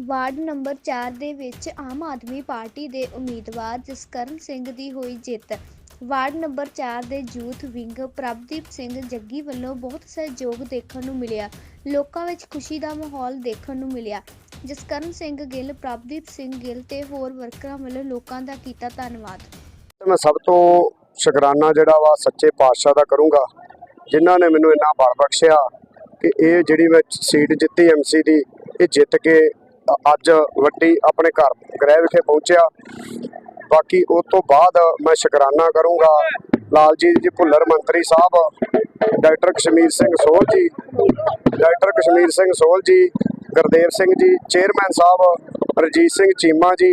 Ward number 4 ਦੇ ਵਿੱਚ Aam Aadmi party ਦੇ ਉਮੀਦਵਾਰ ਜਸਕਰਨ ਸਿੰਘ ਦੀ ਹੋਈ ਜਿੱਤ। ਵਾਰਡ ਨੰਬਰ 4 ਦੇ ਯੂਥ ਵਿੰਗ ਪ੍ਰਭਦੀਪ ਸਿੰਘ ਜੱਗੀ ਵੱਲੋਂ ਬਹੁਤ ਸਹਿਯੋਗ ਦੇਖਣ ਨੂੰ ਮਿਲਿਆ। ਲੋਕਾਂ ਵਿੱਚ ਖੁਸ਼ੀ ਦਾ ਮਾਹੌਲ ਦੇਖਣ ਨੂੰ ਮਿਲਿਆ। ਜਸਕਰਨ ਸਿੰਘ ਗਿੱਲ, ਪ੍ਰਭਦੀਪ ਸਿੰਘ ਗਿੱਲ ਤੇ ਹੋਰ ਵਰਕਰਾਂ ਵੱਲੋਂ ਲੋਕਾਂ ਦਾ ਕੀਤਾ ਧੰਨਵਾਦ। ਮੈਂ ਸਭ ਤੋਂ ਸ਼ੁਕਰਾਨਾ ਜਿਹੜਾ ਵਾ ਸੱਚੇ ਪਾਤਸ਼ਾਹ ਦਾ ਕਰੂੰਗਾ, ਜਿਨ੍ਹਾਂ ਨੇ ਮੈਨੂੰ ਇੰਨਾ ਬਲ ਬਖਸ਼ਿਆ ਕਿ ਇਹ ਜਿਹੜੀ ਮੈਂ ਸੀਟ ਜਿੱਤੀ ਐਮਸੀ ਦੀ, ਇਹ ਜਿੱਤ ਕੇ ਅੱਜ ਵੱਡੀ ਆਪਣੇ ਘਰ ਗ੍ਰਹਿ ਵਿਖੇ ਪਹੁੰਚਿਆ। ਬਾਕੀ ਉਸ ਤੋਂ ਬਾਅਦ ਮੈਂ ਸ਼ੁਕਰਾਨਾ ਕਰੂੰਗਾ ਲਾਲਜੀਤ ਜੀ, ਭੁੱਲਰ ਮੰਤਰੀ ਸਾਹਿਬ, doctor Kashmir Singh Sohal ji, doctor Kashmir Singh Sohal ji, Gurdev Singh ji, chairman ਸਾਹਿਬ ਰਜੀਤ ਸਿੰਘ ਚੀਮਾ ਜੀ,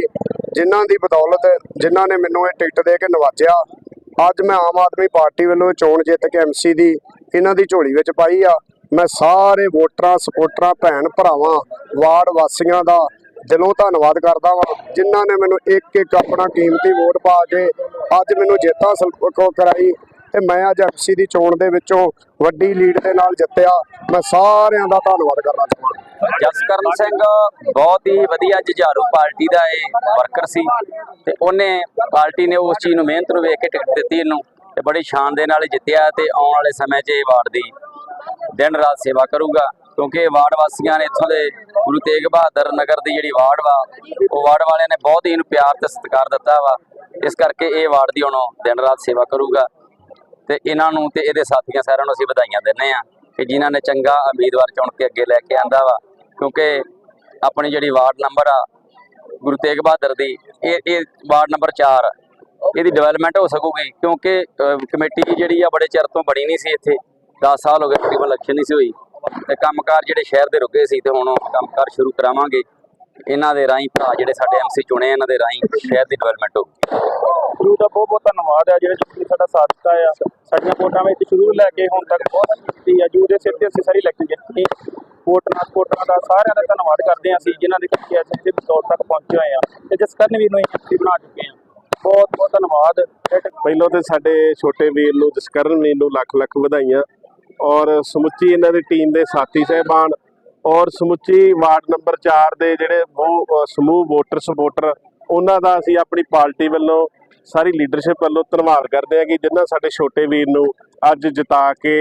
ਜਿਨ੍ਹਾਂ ਦੀ ਬਦੌਲਤ ਜਿਨ੍ਹਾਂ ਨੇ ਮੈਨੂੰ ਇਹ ਟਿਕਟ ਦੇ ਕੇ ਨਵਾਜਿਆ। ਅੱਜ ਮੈਂ ਆਮ ਆਦਮੀ ਪਾਰਟੀ ਵੱਲੋਂ ਚੋਣ ਜਿੱਤ ਕੇ ਐਮਸੀ ਦੀ ਇਹਨਾਂ ਦੀ ਝੋਲੀ ਵਿੱਚ ਪਾਈ ਆ। ਮੈਂ ਸਾਰੇ ਵੋਟਰਾਂ ਸਪੋਰਟਰਾਂ ਭੈਣ ਭਰਾਵਾਂ, ਵਾਰਡ ਵਾਸੀਆਂ ਦਾ ਦਿਲੋਂ ਧੰਨਵਾਦ ਕਰਦਾ ਵਾਂ, ਜਿਨ੍ਹਾਂ ਨੇ ਮੈਨੂੰ ਇੱਕ ਇੱਕ ਆਪਣਾ ਕੀਮਤੀ ਵੋਟ ਪਾ ਕੇ ਅੱਜ ਮੈਨੂੰ ਜਿੱਤ ਹਾਸਲ ਕਰਾਈ ਤੇ ਮੈਂ ਅੱਜ ਐਮਸੀ ਦੀ ਚੋਣ ਦੇ ਵਿੱਚੋਂ ਵੱਡੀ ਲੀਡ ਦੇ ਨਾਲ ਜਿੱਤਿਆ। ਮੈਂ ਸਾਰਿਆਂ ਦਾ ਧੰਨਵਾਦ ਕਰਨਾ ਚਾਹੁੰਦਾ ਜਸਕਰਨ ਸਿੰਘ ਬਹੁਤ ਹੀ ਵਧੀਆ ਜੁਝਾਰੂ ਪਾਰਟੀ ਦਾ ਇਹ ਵਰਕਰ ਸੀ ਤੇ ਉਹਨੇ ਪਾਰਟੀ ਨੇ ਉਸ ਚੀਜ਼ ਨੂੰ ਮਿਹਨਤ ਨੂੰ ਵੇਖ ਕੇ ਟਿਕਟ ਦਿੱਤੀ ਇਹਨੂੰ ਤੇ ਬੜੀ ਸ਼ਾਨ ਦੇ ਨਾਲ ਜਿੱਤਿਆ ਤੇ ਆਉਣ ਵਾਲੇ ਸਮੇਂ 'ਚ ਇਹ ਵਾਰਡ ਦੀ ਦਿਨ ਰਾਤ ਸੇਵਾ ਕਰੂਗਾ, ਕਿਉਂਕਿ ਵਾਰਡ ਵਾਸੀਆਂ ਨੇ ਇੱਥੋਂ ਦੇ ਗੁਰੂ ਤੇਗ ਬਹਾਦਰ ਨਗਰ ਦੀ ਜਿਹੜੀ ਵਾਰਡ ਵਾ, ਉਹ ਵਾਰਡ ਵਾਲਿਆਂ ਨੇ ਬਹੁਤ ਹੀ ਇਹਨੂੰ ਪਿਆਰ ਤੇ ਸਤਿਕਾਰ ਦਿੱਤਾ ਵਾ। ਇਸ ਕਰਕੇ ਇਹ ਵਾਰਡ ਦੀ ਹੁਣ ਦਿਨ ਰਾਤ ਸੇਵਾ ਕਰੂਗਾ। ਤੇ ਇਹਨਾਂ ਨੂੰ ਤੇ ਇਹਦੇ ਸਾਥੀਆਂ ਸਾਰਿਆਂ ਨੂੰ ਅਸੀਂ ਵਧਾਈਆਂ ਦਿੰਦੇ ਆ ਕਿ ਜਿਨ੍ਹਾਂ ਨੇ ਚੰਗਾ ਉਮੀਦਵਾਰ ਚੁਣ ਕੇ ਅੱਗੇ ਲੈ ਕੇ ਆਂਦਾ ਵਾ। ਕਿਉਂਕਿ ਆਪਣੀ ਜਿਹੜੀ ਵਾਰਡ ਨੰਬਰ ਆ, ਗੁਰੂ ਤੇਗ ਬਹਾਦਰ ਦੀ, ਇਹ ਇਹ ਵਾਰਡ ਨੰਬਰ 4 ਇਹਦੀ ਡਿਵੈਲਪਮੈਂਟ ਹੋ ਸਕੂਗੀ, ਕਿਉਂਕਿ ਕਮੇਟੀ ਜਿਹੜੀ ਆ ਬੜੇ ਚਿਰ ਤੋਂ ਬਣੀ ਨਹੀਂ ਸੀ ਇੱਥੇ। 10 ਸਾਲ ਹੋ ਗਏ ਤਕਰੀਬਨ ਇਲੈਕਸ਼ਨ ਨਹੀਂ ਸੀ ਹੋਈ। ਤੇ ਕੰਮਕਾਰ ਜਿਹੜੇ ਸ਼ਹਿਰ ਦੇ ਰੁਕੇ ਸੀ ਤੇ ਹੁਣ ਉਹ ਕੰਮਕਾਰ ਸ਼ੁਰੂ ਕਰਾਵਾਂਗੇ। ਇਹਨਾਂ ਦੇ ਰਾਹੀਂ ਭਰਾ ਜਿਹੜੇ ਸਾਡੇ ਐਮਸੀ ਚੁਣੇ ਇਹਨਾਂ ਦੇ ਰਾਹੀਂ ਸ਼ਹਿਰ ਦੀ ਡਿਵੈਲਪਮੈਂਟ ਹੋਊ ਗੁਰੂ ਦਾ ਬਹੁਤ ਬਹੁਤ ਧੰਨਵਾਦ ਹੈ ਜਿਹੜੇ ਤੁਸੀਂ ਸਾਡਾ ਸਾਥ ਦਿੱਤਾ ਆ। ਸਾਡੀਆਂ ਵੋਟਾਂ ਵਿੱਚ ਸ਼ੁਰੂ ਤੋਂ ਲੈ ਕੇ ਹੁਣ ਤੱਕ ਬਹੁਤ ਕੀਤੀ ਆ ਜੂ ਦੇ ਸਿਰ ਤੇ ਅਸੀਂ ਸਾਰੀ ਇਲੈਕਸ਼ਨ ਜਿੱਤੀ ਵੋਟਰਾਂ ਸਪੋਰਟਰਾਂ ਦਾ ਸਾਰਿਆਂ ਦਾ ਧੰਨਵਾਦ ਕਰਦੇ ਹਾਂ ਅਸੀਂ ਜਿਨ੍ਹਾਂ ਦੇ ਕਰਕੇ ਅੱਜ ਅਸੀਂ ਦੌਰ ਤੱਕ ਪਹੁੰਚੇ ਹੋਏ ਆ। ਤੇ ਜਿਸ ਕਰਨ ਵੀ ਨੂੰ ਅਸੀਂ ਬਣਾ ਚੁੱਕੇ ਆ। ਬਹੁਤ ਬਹੁਤ ਧੰਨਵਾਦ। ਪਹਿਲਾਂ ਤੇ ਸਾਡੇ ਛੋਟੇ ਵੀਰ ਨੂੰ ਜਸਕਰਨ ਵੀਰ ਨੂੰ ਲੱਖ ਲੱਖ ਵਧਾਈਆਂ। ਔਰ ਸਮੁੱਚੀ ਇਹਨਾਂ ਦੀ ਟੀਮ ਦੇ ਸਾਥੀ ਸਹਿਬਾਨ ਔਰ ਸਮੁੱਚੀ ਵਾਰਡ ਨੰਬਰ 4 ਦੇ ਜਿਹੜੇ ਉਹ ਸਮੂਹ ਵੋਟਰ ਸਪੋਰਟਰ, ਉਹਨਾਂ ਦਾ ਅਸੀਂ ਆਪਣੀ ਪਾਰਟੀ ਵੱਲੋਂ ਸਾਰੀ ਲੀਡਰਸ਼ਿਪ ਵੱਲੋਂ ਧੰਨਵਾਦ ਕਰਦੇ ਹਾਂ ਕਿ ਜਿਨ੍ਹਾਂ ਸਾਡੇ ਛੋਟੇ ਵੀਰ ਨੂੰ ਅੱਜ ਜਿਤਾ ਕੇ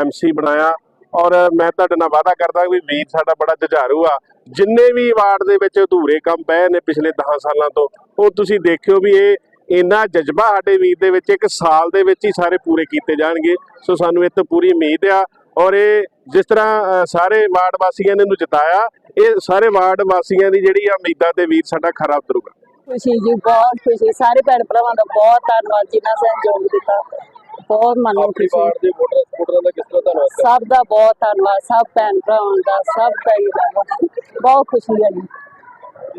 ਐਮਸੀ ਬਣਾਇਆ। ਔਰ ਮੈਂ ਤੁਹਾਡੇ ਨਾਲ ਵਾਅਦਾ ਕਰਦਾ ਵੀ ਵੀਰ ਸਾਡਾ ਬੜਾ ਜੁਝਾਰੂ ਆ। ਜਿੰਨੇ ਵੀ ਵਾਰਡ ਦੇ ਵਿੱਚ ਅਧੂਰੇ ਕੰਮ ਪਏ ਨੇ ਪਿਛਲੇ 10 ਸਾਲਾਂ ਤੋਂ, ਉਹ ਤੁਸੀਂ ਦੇਖਿਓ ਵੀ ਇਹ ਇੰਨਾ ਜਜ਼ਬਾ ਸਾਡੇ ਵੀਰ ਦੇ ਵਿੱਚ ਇੱਕ ਸਾਲ ਦੇ ਵਿੱਚ ਹੀ ਸਾਰੇ ਪੂਰੇ ਕੀਤੇ ਜਾਣਗੇ। ਸੋ ਸਾਨੂੰ ਇਹ ਤੋਂ ਪੂਰੀ ਉਮੀਦ ਆ ਔਰ ਇਹ ਜਿਸ ਤਰ੍ਹਾਂ ਸਾਰੇ ਵਾਰਡ ਵਾਸੀਆਂ ਨੇ ਇਹਨੂੰ ਜਿਤਾਇਆ ਇਹ ਸਾਰੇ ਵਾਰਡ ਵਾਸੀਆਂ ਦੀ ਜਿਹੜੀ ਆ ਉਮੀਦਾਂ ਤੇ ਵੀਰ ਸਾਡਾ ਖਰਾ ਉਤਰੂਗਾ। ਖੁਸ਼ੀ ਜੀ ਬਹੁਤ ਖੁਸ਼ੀ। ਸਾਰੇ ਭੈਣ ਭਰਾਵਾਂ ਦਾ ਬਹੁਤ ਧੰਨਵਾਦ ਜਿਨ੍ਹਾਂ ਸਹਿਯੋਗ ਦਿੱਤਾ। ਬਹੁਤ ਮਨ ਨੂੰ ਖੁਸ਼ੀ। ਵਾਰਡ ਦੇ ਵੋਟਰ ਸਪੋਰਟਰਾਂ ਦਾ ਕਿਸ ਤਰ੍ਹਾਂ ਧੰਨਵਾਦ ਸਭ ਦਾ ਬਹੁਤ ਧੰਨਵਾਦ ਸਭ ਭੈਣ ਭਰਾਵਾਂ ਦਾ ਸਭ ਦਾ। ਬਹੁਤ ਖੁਸ਼ੀ ਹੈ ਜੀ।